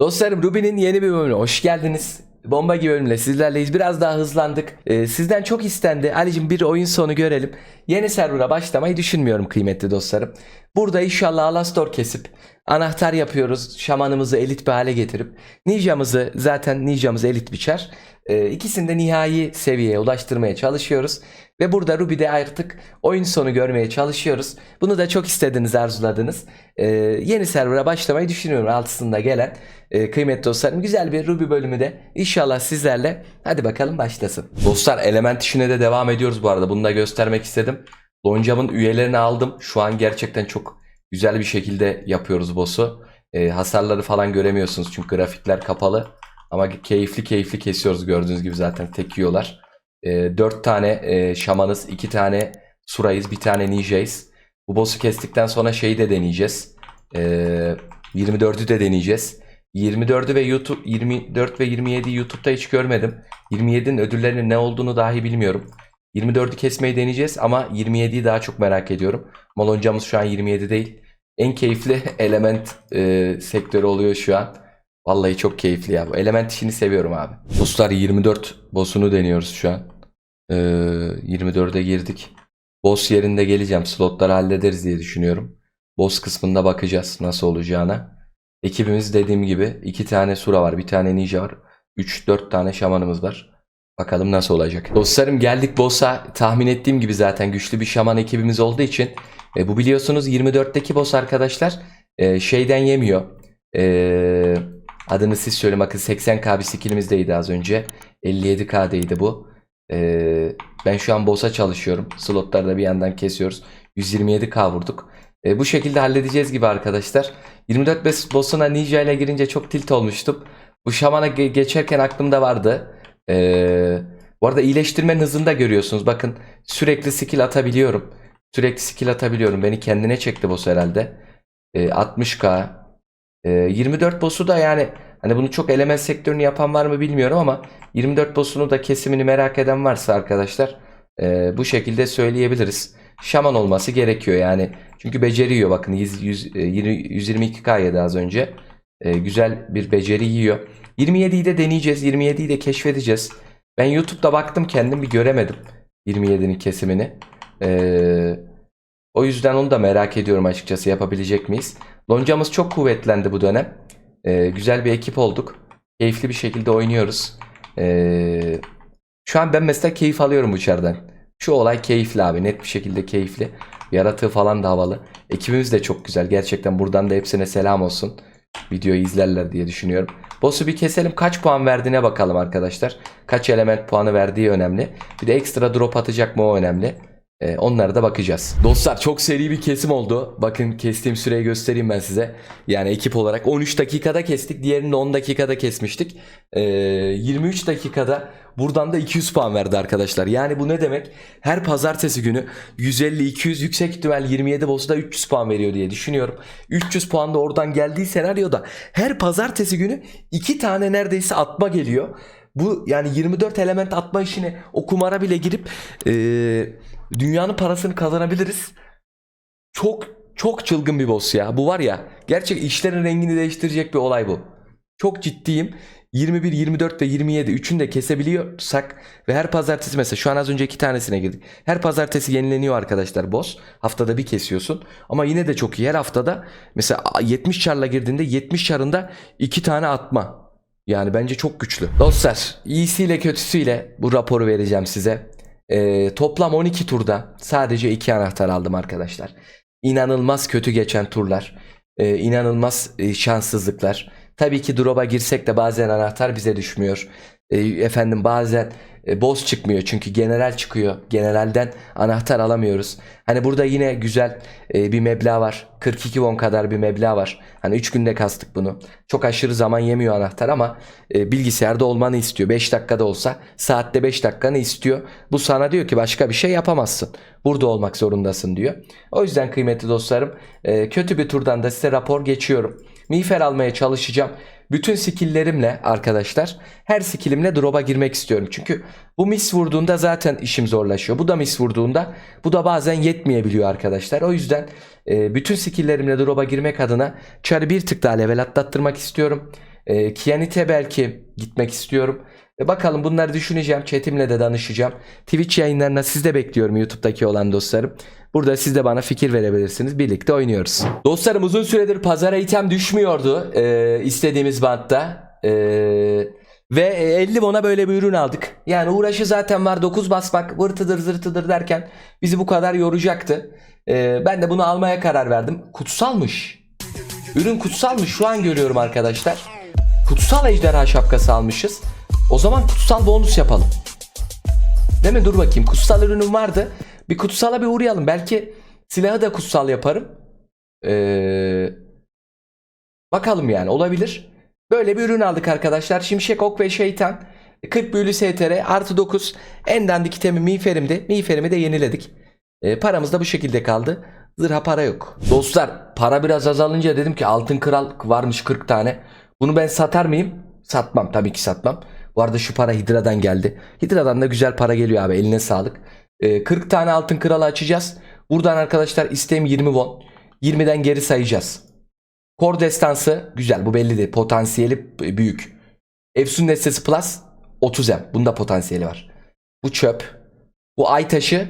Dostlarım Ruby'nin yeni bir bölümüne hoş geldiniz. Bomba gibi bölümle sizlerleyiz. Biraz daha hızlandık. Ee, sizden çok istendi. Ali'cim bir oyun sonu görelim. Yeni server'a başlamayı düşünmüyorum kıymetli dostlarım. Burada inşallah Alastor kesip anahtar yapıyoruz. Şamanımızı elit bir hale getirip Ninja'mızı zaten Ninja'mız elit biçer. Ee, ikisini de nihai seviyeye ulaştırmaya çalışıyoruz. Ve burada Ruby'de artık oyun sonu görmeye çalışıyoruz. Bunu da çok istediniz, arzuladınız. Ee, yeni server'a başlamayı düşünüyorum altısında gelen. Ee, kıymetli dostlarım güzel bir Ruby bölümü de inşallah sizlerle. Hadi bakalım başlasın. Dostlar element işine de devam ediyoruz bu arada. Bunu da göstermek istedim. Loncamın üyelerini aldım. Şu an gerçekten çok güzel bir şekilde yapıyoruz boss'u. Ee, hasarları falan göremiyorsunuz çünkü grafikler kapalı. Ama keyifli keyifli kesiyoruz gördüğünüz gibi zaten tek yiyorlar. E, 4 tane e, şamanız, 2 tane surayız, bir tane ninjayız. Bu boss'u kestikten sonra şeyi de deneyeceğiz. E, 24'ü de deneyeceğiz. 24'ü ve YouTube 24 ve 27 YouTube'da hiç görmedim. 27'nin ödüllerinin ne olduğunu dahi bilmiyorum. 24'ü kesmeyi deneyeceğiz ama 27'yi daha çok merak ediyorum. Maloncamız şu an 27 değil. En keyifli element e, sektörü oluyor şu an. Vallahi çok keyifli ya. Bu element işini seviyorum abi. Bosslar 24 boss'unu deniyoruz şu an. Ee, 24'e girdik. Boss yerinde geleceğim. Slotları hallederiz diye düşünüyorum. Boss kısmında bakacağız nasıl olacağına. Ekibimiz dediğim gibi iki tane sura var. Bir tane ninja var. 3-4 tane şamanımız var. Bakalım nasıl olacak. Dostlarım geldik boss'a. Tahmin ettiğim gibi zaten güçlü bir şaman ekibimiz olduğu için. e, bu biliyorsunuz 24'teki boss arkadaşlar e, şeyden yemiyor. Eee... Adını siz söyleyin bakın 80k bir skillimizdeydi az önce. 57k'deydi bu. Ee, ben şu an boss'a çalışıyorum. Slotları da bir yandan kesiyoruz. 127k vurduk. Ee, bu şekilde halledeceğiz gibi arkadaşlar. 24 bes- boss'una ninja ile girince çok tilt olmuştum. Bu şamana ge- geçerken aklımda vardı. Ee, bu arada iyileştirmenin hızını da görüyorsunuz. Bakın sürekli skill atabiliyorum. Sürekli skill atabiliyorum. Beni kendine çekti boss herhalde. Ee, 60k. Ee, 24 boss'u da yani hani bunu çok element sektörünü yapan var mı bilmiyorum ama 24 boss'unu da kesimini merak eden varsa arkadaşlar e, bu şekilde söyleyebiliriz. Şaman olması gerekiyor yani. Çünkü beceri yiyor bakın 100, 100, e, 122k yedi az önce. E, güzel bir beceri yiyor. 27'yi de deneyeceğiz. 27'yi de keşfedeceğiz. Ben YouTube'da baktım kendim bir göremedim 27'nin kesimini. Eee o yüzden onu da merak ediyorum açıkçası yapabilecek miyiz? Loncamız çok kuvvetlendi bu dönem. Ee, güzel bir ekip olduk. Keyifli bir şekilde oynuyoruz. Ee, şu an ben mesela keyif alıyorum bu içeriden. Şu olay keyifli abi. Net bir şekilde keyifli. Yaratığı falan da havalı. Ekibimiz de çok güzel. Gerçekten buradan da hepsine selam olsun. Videoyu izlerler diye düşünüyorum. Boss'u bir keselim. Kaç puan verdiğine bakalım arkadaşlar. Kaç element puanı verdiği önemli. Bir de ekstra drop atacak mı o önemli. Ee, onlara da bakacağız. Dostlar çok seri bir kesim oldu. Bakın kestiğim süreyi göstereyim ben size. Yani ekip olarak 13 dakikada kestik. Diğerini de 10 dakikada kesmiştik. Ee, 23 dakikada buradan da 200 puan verdi arkadaşlar. Yani bu ne demek? Her pazartesi günü 150-200 yüksek ihtimal 27 boss'u da 300 puan veriyor diye düşünüyorum. 300 puan da oradan geldiği senaryoda her pazartesi günü 2 tane neredeyse atma geliyor. Bu yani 24 element atma işine o kumara bile girip eee, dünyanın parasını kazanabiliriz. Çok çok çılgın bir boss ya. Bu var ya gerçek işlerin rengini değiştirecek bir olay bu. Çok ciddiyim. 21, 24 ve 27 üçünü de kesebiliyorsak ve her pazartesi mesela şu an az önce iki tanesine girdik. Her pazartesi yenileniyor arkadaşlar boss. Haftada bir kesiyorsun. Ama yine de çok iyi. Her haftada mesela 70 çarla girdiğinde 70 çarında iki tane atma. Yani bence çok güçlü. Dostlar iyisiyle kötüsüyle bu raporu vereceğim size. Ee, toplam 12 turda sadece 2 anahtar aldım arkadaşlar. İnanılmaz kötü geçen turlar. Ee, inanılmaz e, şanssızlıklar. Tabii ki drop'a girsek de bazen anahtar bize düşmüyor. Ee, efendim bazen e, boss çıkmıyor çünkü general çıkıyor. Generalden anahtar alamıyoruz. Hani burada yine güzel e, bir meblağ var. 42 won kadar bir meblağ var. Hani 3 günde kastık bunu. Çok aşırı zaman yemiyor anahtar ama e, bilgisayarda olmanı istiyor. 5 dakikada olsa saatte 5 dakikanı istiyor. Bu sana diyor ki başka bir şey yapamazsın. Burada olmak zorundasın diyor. O yüzden kıymetli dostlarım e, kötü bir turdan da size rapor geçiyorum. Miğfer almaya çalışacağım. Bütün skilllerimle arkadaşlar her skillimle drop'a girmek istiyorum. Çünkü bu mis vurduğunda zaten işim zorlaşıyor. Bu da mis vurduğunda bu da bazen yetmeyebiliyor arkadaşlar. O yüzden e, bütün skilllerimle drop'a girmek adına çarı bir tık daha level atlattırmak istiyorum. E, Kianite belki gitmek istiyorum. E, bakalım bunları düşüneceğim. Chatimle de danışacağım. Twitch yayınlarına siz de bekliyorum YouTube'daki olan dostlarım. Burada siz de bana fikir verebilirsiniz. Birlikte oynuyoruz. Dostlarım uzun süredir pazara item düşmüyordu. e, istediğimiz bantta. E, ve 50 bona böyle bir ürün aldık. Yani uğraşı zaten var 9 basmak vırtıdır zırtıdır derken bizi bu kadar yoracaktı. E, ben de bunu almaya karar verdim. Kutsalmış. Ürün kutsalmış şu an görüyorum arkadaşlar. Kutsal ejderha şapkası almışız. O zaman kutsal bonus yapalım. Değil mi? Dur bakayım. Kutsal ürünüm vardı. Bir kutsala bir uğrayalım. Belki silahı da kutsal yaparım. Ee, bakalım yani olabilir. Böyle bir ürün aldık arkadaşlar. Şimşek Ok ve Şeytan. 40 büyülü STR artı 9. En dandik itemi miğferimdi. Miğferimi de yeniledik. Ee, paramız da bu şekilde kaldı. Zırha para yok. Dostlar para biraz azalınca dedim ki altın kral varmış 40 tane. Bunu ben satar mıyım? Satmam tabii ki satmam. Bu arada şu para Hidra'dan geldi. Hidra'dan da güzel para geliyor abi eline sağlık. Ee, 40 tane altın kralı açacağız. Buradan arkadaşlar isteğim 20 won. 20'den geri sayacağız. Kor destansı güzel bu belli değil. Potansiyeli büyük. Efsun destesi plus 30M. Bunda potansiyeli var. Bu çöp. Bu ay taşı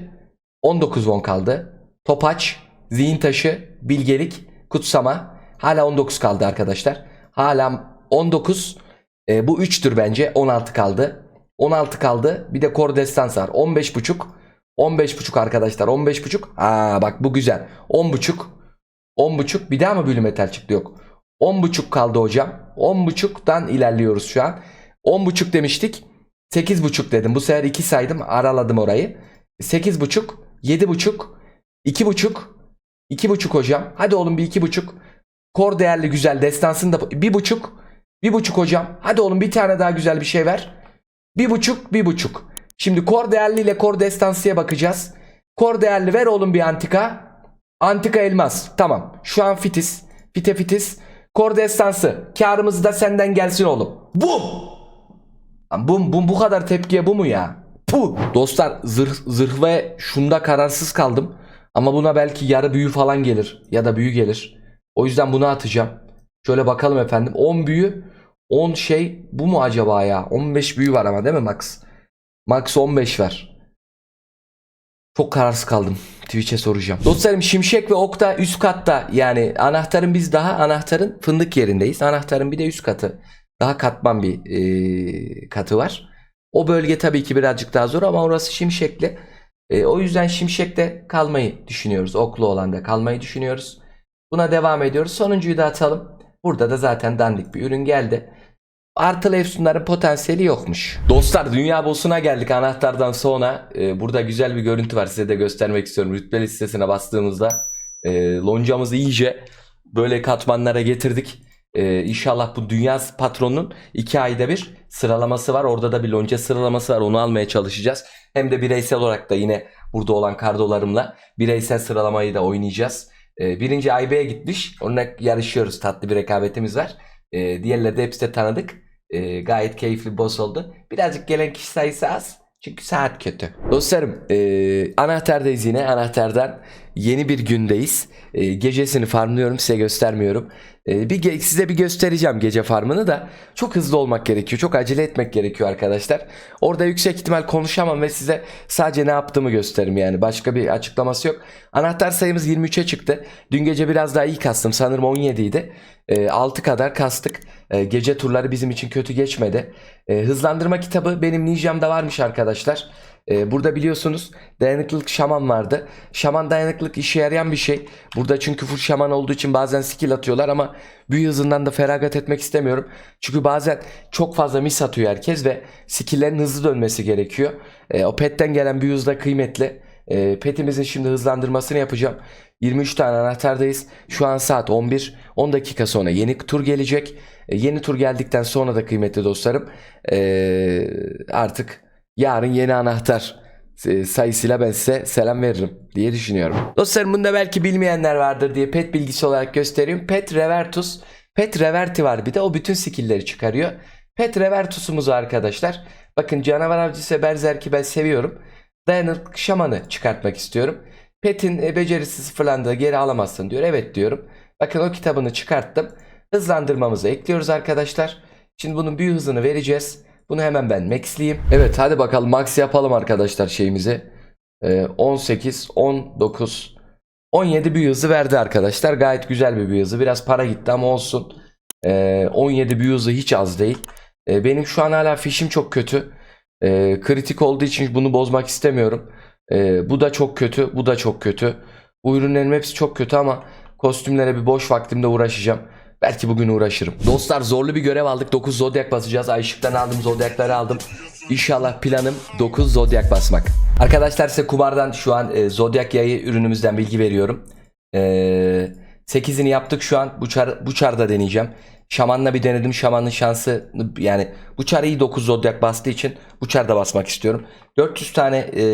19 won kaldı. Topaç, zihin taşı, bilgelik, kutsama. Hala 19 kaldı arkadaşlar. Hala 19. E, bu 3'tür bence. 16 kaldı. 16 kaldı. Bir de Core Destans var. 15.5. 15.5 arkadaşlar. 15.5. Aa bak bu güzel. 10.5. 10.5. Bir daha mı bölüm metal çıktı? Yok. 10.5 kaldı hocam. 10.5'dan ilerliyoruz şu an. 10.5 demiştik. 8.5 dedim. Bu sefer 2 saydım. Araladım orayı. 8.5. 7.5. 2.5. 2.5 hocam. Hadi oğlum bir 2.5. Kor değerli güzel destansında 1.5. Bir buçuk hocam. Hadi oğlum bir tane daha güzel bir şey ver. Bir buçuk bir buçuk. Şimdi kor değerli ile kor destansiye bakacağız. Kor değerli ver oğlum bir antika. Antika elmas. Tamam. Şu an fitiz. Fite fitiz. Kor destansı. Karımız da senden gelsin oğlum. Bum. Bum bum bu kadar tepkiye bu mu ya? Puh. Dostlar zırh, zırh ve şunda kararsız kaldım. Ama buna belki yarı büyü falan gelir. Ya da büyü gelir. O yüzden bunu atacağım. Şöyle bakalım efendim. 10 büyü. 10 şey bu mu acaba ya? 15 büyü var ama değil mi Max? Max 15 var. Çok kararsız kaldım. Twitch'e soracağım. Dostlarım Şimşek ve Okta üst katta. Yani anahtarın biz daha anahtarın fındık yerindeyiz. Anahtarın bir de üst katı. Daha katman bir e, katı var. O bölge tabii ki birazcık daha zor ama orası Şimşekli. E, o yüzden Şimşek'te kalmayı düşünüyoruz. Oklu olanda kalmayı düşünüyoruz. Buna devam ediyoruz. Sonuncuyu da atalım. Burada da zaten dandik bir ürün geldi. Artılı efsunların potansiyeli yokmuş. Dostlar dünya boss'una geldik anahtardan sonra. Ee, burada güzel bir görüntü var size de göstermek istiyorum. Rütbe listesine bastığımızda e, loncamızı iyice böyle katmanlara getirdik. Ee, inşallah bu dünya patronunun iki ayda bir sıralaması var. Orada da bir lonca sıralaması var. Onu almaya çalışacağız. Hem de bireysel olarak da yine burada olan kardolarımla bireysel sıralamayı da oynayacağız. Ee, birinci IB'ye gitmiş. Onunla yarışıyoruz. Tatlı bir rekabetimiz var. Ee, diğerleri de hepsi de tanıdık. Ee, gayet keyifli boss oldu. Birazcık gelen kişi sayısı az. Çünkü saat kötü. Dostlarım ee, anahtardayız yine. Anahtardan yeni bir gündeyiz. Ee, gecesini farmlıyorum size göstermiyorum. Ee, bir size bir göstereceğim gece farmını da. Çok hızlı olmak gerekiyor. Çok acele etmek gerekiyor arkadaşlar. Orada yüksek ihtimal konuşamam ve size sadece ne yaptığımı gösteririm yani. Başka bir açıklaması yok. Anahtar sayımız 23'e çıktı. Dün gece biraz daha iyi kastım. Sanırım 17 idi. Ee, 6 kadar kastık. Ee, gece turları bizim için kötü geçmedi. Ee, hızlandırma kitabı benim Ninjam'da varmış arkadaşlar. Ee, burada biliyorsunuz dayanıklılık şaman vardı. Şaman dayanıklılık işe yarayan bir şey. Burada çünkü full şaman olduğu için bazen skill atıyorlar ama büyü hızından da feragat etmek istemiyorum. Çünkü bazen çok fazla mis atıyor herkes ve skill'lerin hızlı dönmesi gerekiyor. Ee, o petten gelen büyü hızı da kıymetli. Ee, petimizin şimdi hızlandırmasını yapacağım. 23 tane anahtardayız. Şu an saat 11. 10 dakika sonra yeni tur gelecek. Ee, yeni tur geldikten sonra da kıymetli dostlarım ee, artık yarın yeni anahtar e, sayısıyla ben size selam veririm diye düşünüyorum. Dostlarım bunda belki bilmeyenler vardır diye pet bilgisi olarak göstereyim. Pet Revertus, Pet Reverti var bir de o bütün skill'leri çıkarıyor. Pet Revertus'umuz arkadaşlar. Bakın canavar avcısı Berzerk'i ben seviyorum. Dayanıklı şamanı çıkartmak istiyorum. Pet'in e, becerisi sıfırlandığı geri alamazsın diyor. Evet diyorum. Bakın o kitabını çıkarttım. Hızlandırmamızı ekliyoruz arkadaşlar. Şimdi bunun bir hızını vereceğiz. Bunu hemen ben maxleyeyim. Evet hadi bakalım max yapalım arkadaşlar şeyimizi. Ee, 18, 19, 17 bir hızı verdi arkadaşlar. Gayet güzel bir bir hızı. Biraz para gitti ama olsun. Ee, 17 bir hızı hiç az değil. Ee, benim şu an hala fişim çok kötü. Ee, kritik olduğu için bunu bozmak istemiyorum. Ee, bu da çok kötü. Bu da çok kötü. Bu ürünlerin hepsi çok kötü ama kostümlere bir boş vaktimde uğraşacağım. Belki bugün uğraşırım. Dostlar zorlu bir görev aldık. 9 zodyak basacağız. Ayşık'tan aldım zodiakları aldım. İnşallah planım 9 zodyak basmak. Arkadaşlar size kumardan şu an e, zodyak yayı ürünümüzden bilgi veriyorum. E, 8'ini yaptık şu an. Bu, çar, bu çarda deneyeceğim. Şamanla bir denedim. Şamanın şansı yani bu çar iyi 9 zodyak bastığı için bu çarda basmak istiyorum. 400 tane e,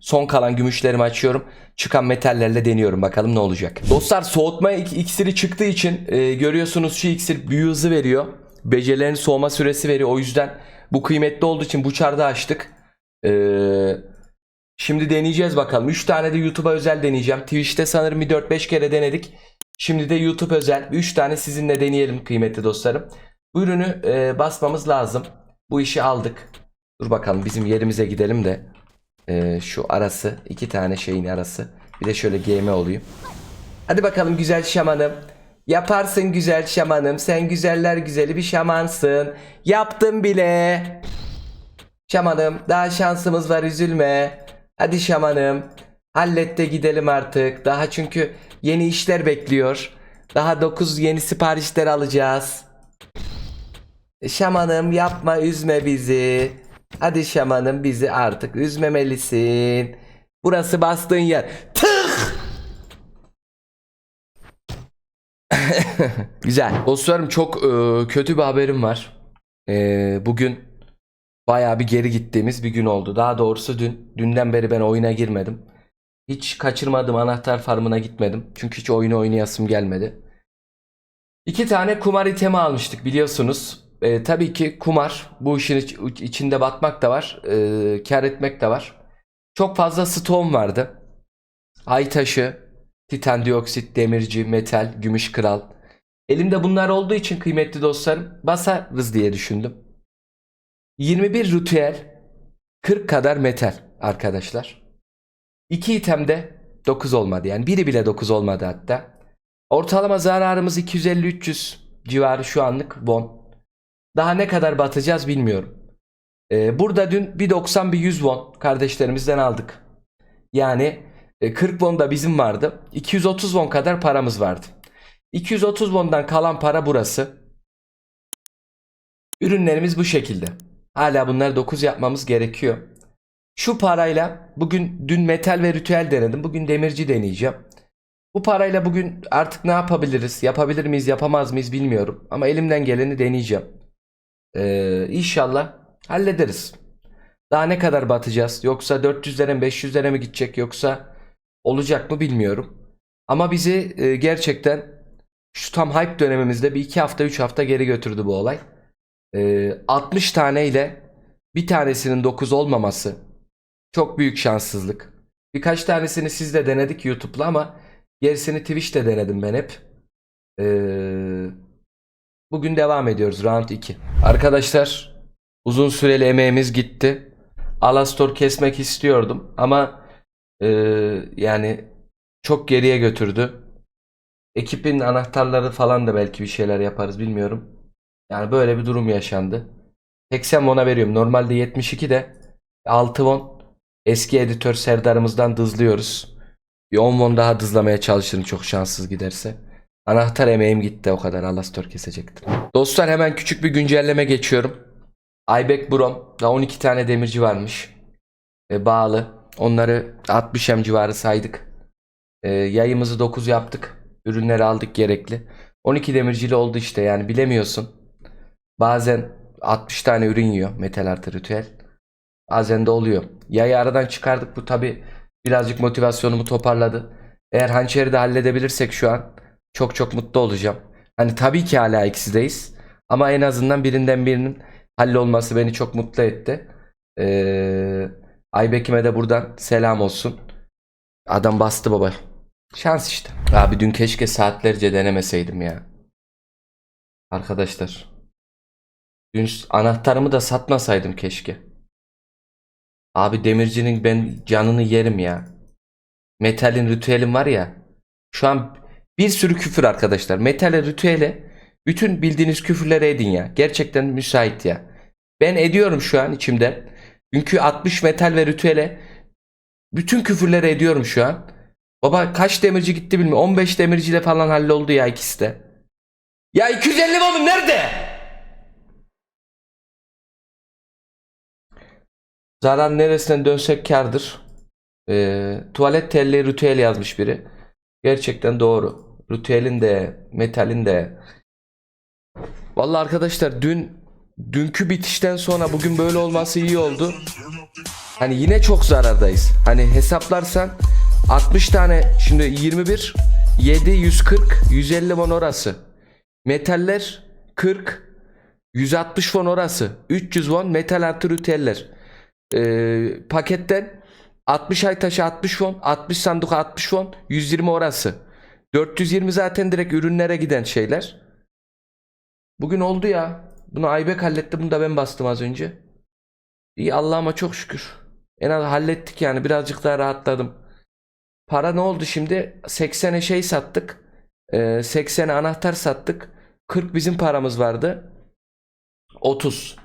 son kalan gümüşlerimi açıyorum. Çıkan metallerle deniyorum. Bakalım ne olacak. Dostlar soğutma ik- iksiri çıktığı için e, görüyorsunuz şu iksir büyü hızı veriyor. Becerilerin soğuma süresi veriyor. O yüzden bu kıymetli olduğu için bu çarda açtık. Eee Şimdi deneyeceğiz bakalım. 3 tane de YouTube'a özel deneyeceğim. Twitch'te sanırım bir 4-5 kere denedik. Şimdi de YouTube özel. 3 tane sizinle deneyelim kıymetli dostlarım. Bu ürünü e, basmamız lazım. Bu işi aldık. Dur bakalım bizim yerimize gidelim de. e, şu arası. iki tane şeyin arası. Bir de şöyle GM olayım. Hadi bakalım güzel şamanım. Yaparsın güzel şamanım. Sen güzeller güzeli bir şamansın. Yaptım bile. Şamanım daha şansımız var üzülme. Hadi şamanım. Hallet de gidelim artık. Daha çünkü yeni işler bekliyor. Daha 9 yeni siparişler alacağız. Şamanım yapma üzme bizi. Hadi şamanım bizi artık üzmemelisin. Burası bastığın yer. Tık! Güzel. Dostlarım çok e, kötü bir haberim var. E, bugün bayağı bir geri gittiğimiz bir gün oldu. Daha doğrusu dün. Dünden beri ben oyuna girmedim. Hiç kaçırmadım anahtar farmına gitmedim. Çünkü hiç oyunu oynayasım gelmedi. İki tane kumar itemi almıştık biliyorsunuz. E, tabii ki kumar bu işin iç- içinde batmak da var. E, kar etmek de var. Çok fazla stone vardı. Ay taşı, titan dioksit, demirci, metal, gümüş kral. Elimde bunlar olduğu için kıymetli dostlarım basarız diye düşündüm. 21 ritüel 40 kadar metal arkadaşlar. 2 itemde 9 olmadı yani biri bile 9 olmadı hatta. Ortalama zararımız 250-300 civarı şu anlık won. Daha ne kadar batacağız bilmiyorum. Ee, burada dün bir 90 bir 100 won kardeşlerimizden aldık. Yani e, 40 won da bizim vardı. 230 won kadar paramız vardı. 230 won'dan kalan para burası. Ürünlerimiz bu şekilde. Hala bunları 9 yapmamız gerekiyor. Şu parayla bugün dün metal ve ritüel denedim. Bugün demirci deneyeceğim. Bu parayla bugün artık ne yapabiliriz? Yapabilir miyiz, yapamaz mıyız bilmiyorum. Ama elimden geleni deneyeceğim. Ee, inşallah hallederiz. Daha ne kadar batacağız? Yoksa 400'lere mi 500'lere mi gidecek yoksa olacak mı bilmiyorum. Ama bizi e, gerçekten şu tam hype dönemimizde bir iki hafta 3 hafta geri götürdü bu olay. Ee, 60 tane ile bir tanesinin 9 olmaması çok büyük şanssızlık. Birkaç tanesini siz de denedik YouTube'la ama gerisini Twitch'te denedim ben hep. Ee, bugün devam ediyoruz round 2. Arkadaşlar uzun süreli emeğimiz gitti. Alastor kesmek istiyordum ama e, yani çok geriye götürdü. Ekibin anahtarları falan da belki bir şeyler yaparız bilmiyorum. Yani böyle bir durum yaşandı. 80 won'a veriyorum. Normalde 72 de 6 won eski editör Serdar'ımızdan dızlıyoruz. Bir 10 won daha dızlamaya çalışırım çok şanssız giderse. Anahtar emeğim gitti o kadar. Alastor kesecektim. Dostlar hemen küçük bir güncelleme geçiyorum. Aybek Brom. Daha 12 tane demirci varmış. E, bağlı. Onları 60 em civarı saydık. E, yayımızı 9 yaptık. Ürünleri aldık gerekli. 12 demircili oldu işte yani bilemiyorsun. Bazen 60 tane ürün yiyor metal artı ritüel. Bazen de oluyor. Yayı aradan çıkardık bu tabi birazcık motivasyonumu toparladı. Eğer hançeri de halledebilirsek şu an çok çok mutlu olacağım. Hani tabii ki hala eksideyiz. Ama en azından birinden birinin hallolması beni çok mutlu etti. Ee, Aybek'ime de buradan selam olsun. Adam bastı baba. Şans işte. Abi dün keşke saatlerce denemeseydim ya. Arkadaşlar. Dün anahtarımı da satmasaydım keşke. Abi demircinin ben canını yerim ya. Metalin ritüelim var ya. Şu an bir sürü küfür arkadaşlar. Metale ritüele bütün bildiğiniz küfürleri edin ya. Gerçekten müsait ya. Ben ediyorum şu an içimde. Çünkü 60 metal ve ritüele bütün küfürleri ediyorum şu an. Baba kaç demirci gitti bilmiyorum. 15 demirciyle falan halloldu ya ikisi de. Ya 250 oğlum nerede? Zarar neresinden dönsek kardır. Ee, tuvalet telli ritüel yazmış biri. Gerçekten doğru. Ritüelin de metalin de. Vallahi arkadaşlar dün dünkü bitişten sonra bugün böyle olması iyi oldu. Hani yine çok zarardayız. Hani hesaplarsan 60 tane şimdi 21 7 140 150 won orası. Metaller 40 160 won orası. 300 won metal artı ritüeller. Ee, paketten 60 ay taşı 60 won, 60 sanduka 60 won, 120 orası. 420 zaten direkt ürünlere giden şeyler. Bugün oldu ya. Bunu Aybek halletti. Bunu da ben bastım az önce. İyi Allah'ıma çok şükür. En az hallettik yani. Birazcık daha rahatladım. Para ne oldu şimdi? 80'e şey sattık. Ee, 80'e anahtar sattık. 40 bizim paramız vardı. 30.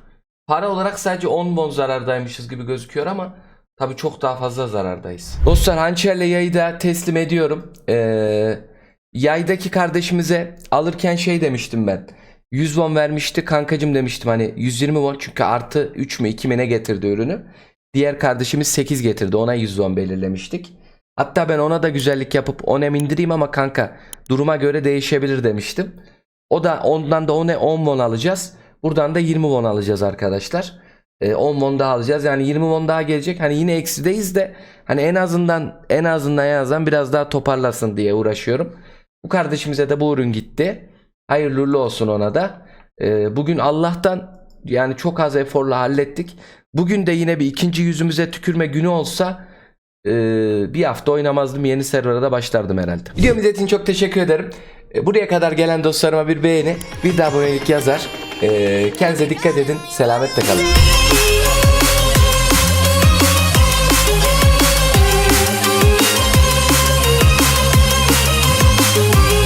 Para olarak sadece 10 bon zarardaymışız gibi gözüküyor ama tabii çok daha fazla zarardayız. Dostlar hançerle yayı da teslim ediyorum. Ee, yaydaki kardeşimize alırken şey demiştim ben. 100 won vermişti kankacım demiştim hani 120 won çünkü artı 3 mü 2 mi ne getirdi ürünü. Diğer kardeşimiz 8 getirdi ona 100 won belirlemiştik. Hatta ben ona da güzellik yapıp 10 indireyim ama kanka duruma göre değişebilir demiştim. O da ondan da 10 10 won alacağız. Buradan da 20 won alacağız arkadaşlar. E, 10 won daha alacağız. Yani 20 won daha gelecek. Hani yine eksideyiz de hani en azından en azından en azından biraz daha toparlasın diye uğraşıyorum. Bu kardeşimize de bu ürün gitti. Hayırlı olsun ona da. E, bugün Allah'tan yani çok az eforla hallettik. Bugün de yine bir ikinci yüzümüze tükürme günü olsa e, bir hafta oynamazdım. Yeni server'a da başlardım herhalde. Videomu izlediğiniz için çok teşekkür ederim. E, Buraya kadar gelen dostlarıma bir beğeni, bir de abonelik yazar. E, kendinize dikkat edin. Selametle kalın.